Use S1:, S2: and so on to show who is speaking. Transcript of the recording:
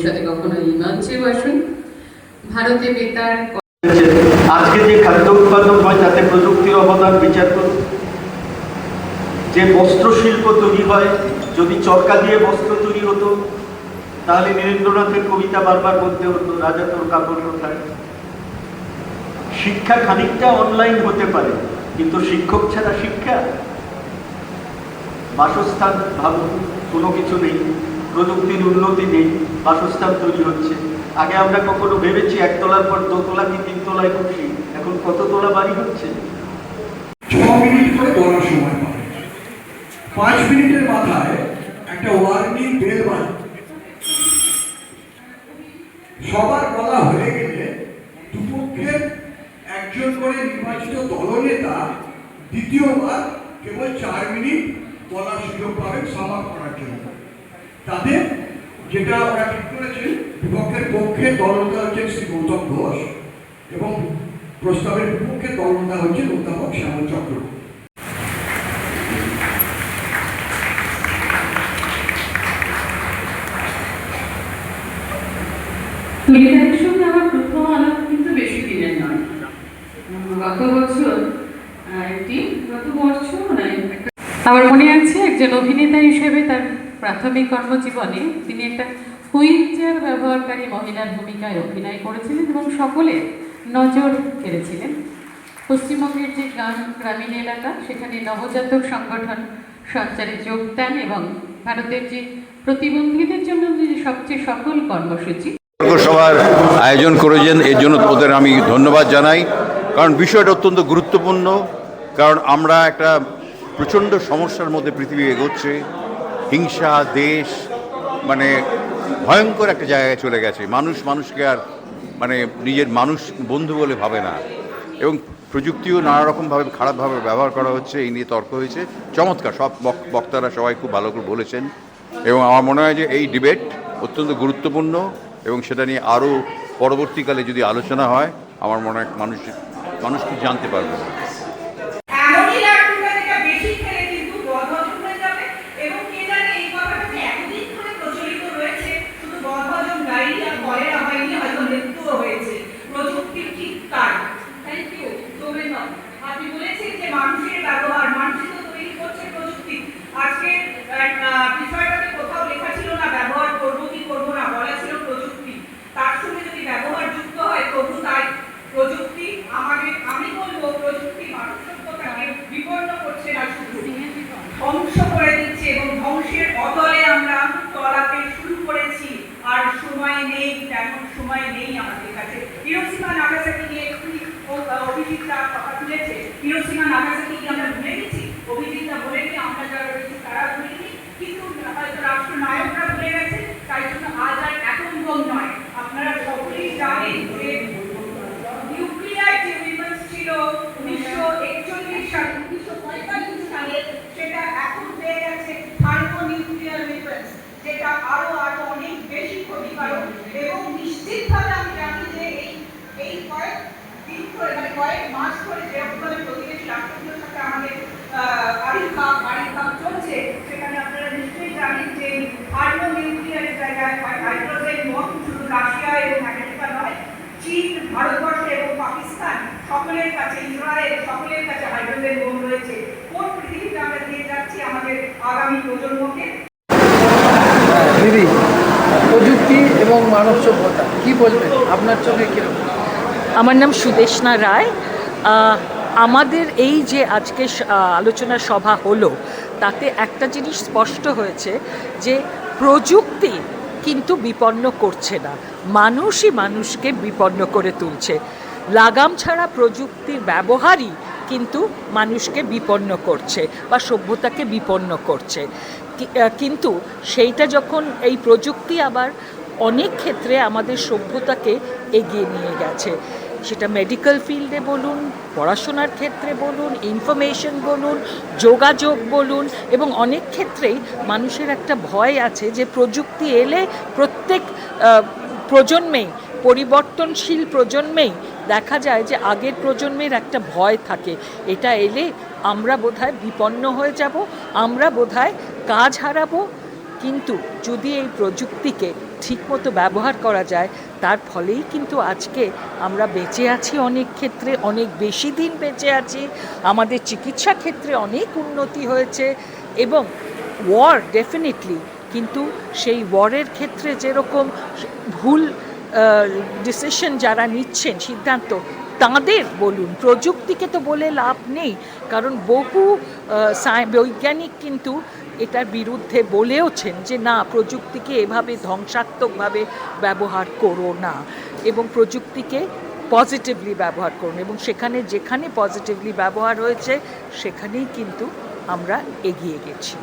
S1: ভবিষ্যতে কখনো এই মঞ্চেও আসুন। ভারতে বেতার
S2: আজকে যে খাদ্য উৎপাদন হয়, তাতে প্রযুক্তির অবদান বিচার করুন। যে বস্ত্র শিল্প তৈরি হয়, যদি চরকা দিয়ে বস্ত্র তৈরি হতো, তাহলে নীরেন্দ্রনাথের কবিতা বারবার বলতে হতো, রাজা তোর কাপড় কোথায়? শিক্ষা খানিকটা অনলাইন হতে পারে, কিন্তু শিক্ষক ছাড়া শিক্ষা? বাসস্থান ভাবুন কোনো কিছু নেই। প্রযুক্তির উন্নতি নেই, বাসস্থান তৈরি হচ্ছে। আগে আমরা কখনো ভেবেছি একতলার পর দোতলা কি তিনতলায় খুশি এখন কত তোলা বাড়ি হচ্ছে?
S3: ছ মিনিট করে পাঁচ মিনিটের মাথায় একটা ওয়ার্নিং বেল বাজে। সবার বলা হয়ে গেলে দুপক্ষের একজন করে নির্বাচিত দলনেতা দ্বিতীয়বার কেবল চার মিনিট বলার সুযোগ পাবেন সমাপ করার জন্য। তাদের যেটা ওরা ঠিক করেছেন বিপক্ষের পক্ষে দলনেতা হচ্ছেন শ্রী গৌতম ঘোষ এবং প্রস্তাবের বিপক্ষে দলনেতা হচ্ছেন অধ্যাপক শ্যামল চক্রবর্তী
S1: তুলিদারের সঙ্গে আমার প্রথম আলাপ কিন্তু বেশি দিনের নয়। গত বছর একটি, গত বছর নয় আমার মনে আছে, একজন অভিনেতা হিসেবে তার প্রাথমিক কর্মজীবনে তিনি একটা হুইল চেয়ার ব্যবহারকারী মহিলার ভূমিকায় অভিনয় করেছিলেন এবং সকলের নজর কেড়েছিলেন। পশ্চিমবঙ্গের যে গ্রাম, গ্রামীণ এলাকা, সেখানে নবজাতক সংগঠন সঞ্চারে যোগদান এবং ভারতের যে প্রতিবন্ধীদের জন্য যে সবচেয়ে সফল কর্মসূচি।
S4: সভার আয়োজন করেছেন, এর জন্য ওদের আমি ধন্যবাদ জানাই। কারণ বিষয়টা অত্যন্ত গুরুত্বপূর্ণ। কারণ আমরা একটা প্রচণ্ড সমস্যার মধ্যে পৃথিবী এগোচ্ছে। হিংসা, দেশ মানে ভয়ঙ্কর একটা জায়গায় চলে গেছে। মানুষ মানুষকে আর মানে নিজের মানুষ বন্ধু বলে ভাবে না। এবং প্রযুক্তিও নানা রকমভাবে খারাপভাবে ব্যবহার করা হচ্ছে, এই নিয়ে তর্ক হয়েছে। চমৎকার, সব বক- বক্তারা সবাই খুব ভালো করে বলেছেন। এবং আমার মনে হয় যে এই ডিবেট অত্যন্ত গুরুত্বপূর্ণ এবং সেটা নিয়ে আরও পরবর্তীকালে যদি আলোচনা হয়, আমার মনে হয় মানুষ মানুষ কি জানতে পারবে
S5: এমনই লাড্ডুটা যেটা বেশি খেলে কিন্তু বদহজম হয়ে যাবে এবং কে জানে এই কথাটা যে এতদিন ধরে প্রচলিত রয়েছে শুধু বদহজম ডায়রিয়া কলেরা হয়নি হয়তো মৃত্যুও হয়েছে প্রযুক্তির ঠিক কাজ থ্যাংক ইউ ধন্যবাদ আপনি বলেছেন যে মানুষের ব্যবহার মানুষই তো তৈরি করছে প্রযুক্তি আজকে আহ, বিষয়টাতে কোথাও লেখা ছিল না ব্যবহার করব কি করব না বলা ছিল প্রযুক্তি তার সঙ্গে যদি ব্যবহার যুক্ত হয় তবু তাই প্রযুক্তি আমাদের আমি বলব প্রযুক্তি মানব সভ্যতাকে বিপন্ন করছে না শুধু ধ্বংস করে দিচ্ছে এবং ধ্বংসের অতলে আমরা তলাতে শুরু করেছি আর সময় নেই সময় নেই আমাদের কাছে। হিরোসীমা নাগাসাকি নিয়ে একটি অভিজিৎরা কথা তুলেছে। হিরোসীমা নাগাসাকি কি আমরা ভুলে গেছি? অভিজিৎরা বলে কি আমরা যারা রয়েছি তারা ভুলে গেছি? কিন্তু হয়তো রাষ্ট্রনায়করা ভুলে গেছে, তাই জন্য আজ আর এখন নয়। আপনারা সকলেই জানেন যে নিউক্লিয়ার যে উইপন্স ছিল উনিশশো একচল্লিশ সাল, উনিশশো পঁয়তাল্লিশ সালে সেটা এখন হয়ে গেছে থার্মো নিউক্লিয়ার উইপন্স যেটা আরও আরও অনেক বেশি ক্ষতিকারক এবং নিশ্চিতভাবে আমি জানি যে এই এই কয়েক দিন ধরে মানে কয়েক মাস ধরে যেরকমভাবে প্রতিবেশী রাষ্ট্রগুলোর সাথে আমাদের আবির্ভাব আবির্ভাব চলছে, সেখানে আপনারা নিশ্চয়ই জানেন যে থার্মো নিউক্লিয়ারের জায়গায় হাইড্রোজেন বম শুধু রাশিয়া এবং আমেরিকা নয়, চীন, ভারতবর্ষ এবং পাকিস্তান সকলের কাছে, ইসরায়েল সকলের কাছে হাইড্রোজেন বোম রয়েছে। কোন পৃথিবীতে আমরা দিয়ে যাচ্ছি আমাদের আগামী প্রজন্মকে?
S6: প্রযুক্তি এবং মানব সভ্যতা, কি বলবেন? আপনার চোখে কীরকম
S7: আমার নাম সুদেশনা রায়। আমাদের এই যে আজকে আলোচনা সভা হলো, তাতে একটা জিনিস স্পষ্ট হয়েছে যে প্রযুক্তি কিন্তু বিপন্ন করছে না। মানুষই মানুষকে বিপন্ন করে তুলছে। লাগাম ছাড়া প্রযুক্তির ব্যবহারই কিন্তু মানুষকে বিপন্ন করছে বা সভ্যতাকে বিপন্ন করছে। কিন্তু সেইটা যখন এই প্রযুক্তি আবার অনেক ক্ষেত্রে আমাদের সভ্যতাকে এগিয়ে নিয়ে গেছে। সেটা মেডিকেল ফিল্ডে বলুন, পড়াশোনার ক্ষেত্রে বলুন ইনফরমেশন বলুন, যোগাযোগ বলুন এবং অনেক ক্ষেত্রেই মানুষের একটা ভয় আছে যে প্রযুক্তি এলে প্রত্যেক প্রজন্মেই, পরিবর্তনশীল প্রজন্মেই দেখা যায় যে আগের প্রজন্মের একটা ভয় থাকে। এটা এলে আমরা বোধহয় বিপন্ন হয়ে যাব, আমরা বোধহয় কাজ হারাবো কিন্তু যদি এই প্রযুক্তিকে ঠিকমতো ব্যবহার করা যায়, তার ফলেই কিন্তু আজকে আমরা বেঁচে আছি অনেক ক্ষেত্রে, অনেক বেশি দিন বেঁচে আছি। আমাদের চিকিৎসা ক্ষেত্রে অনেক উন্নতি হয়েছে এবং ওয়ার ডেফিনেটলি কিন্তু সেই ওয়ারের ক্ষেত্রে যেরকম ভুল ডিসিশন যারা নিচ্ছেন, সিদ্ধান্ত, তাঁদের বলুন, প্রযুক্তিকে তো বলে লাভ নেই। কারণ বহু বৈজ্ঞানিক কিন্তু এটার বিরুদ্ধে বলেওছেন যে, না, প্রযুক্তিকে এভাবে ধ্বংসাত্মকভাবে ব্যবহার করো না এবং প্রযুক্তিকে পজিটিভলি ব্যবহার করুন এবং সেখানে, যেখানে পজিটিভলি ব্যবহার হয়েছে, সেখানেই কিন্তু আমরা এগিয়ে গেছি।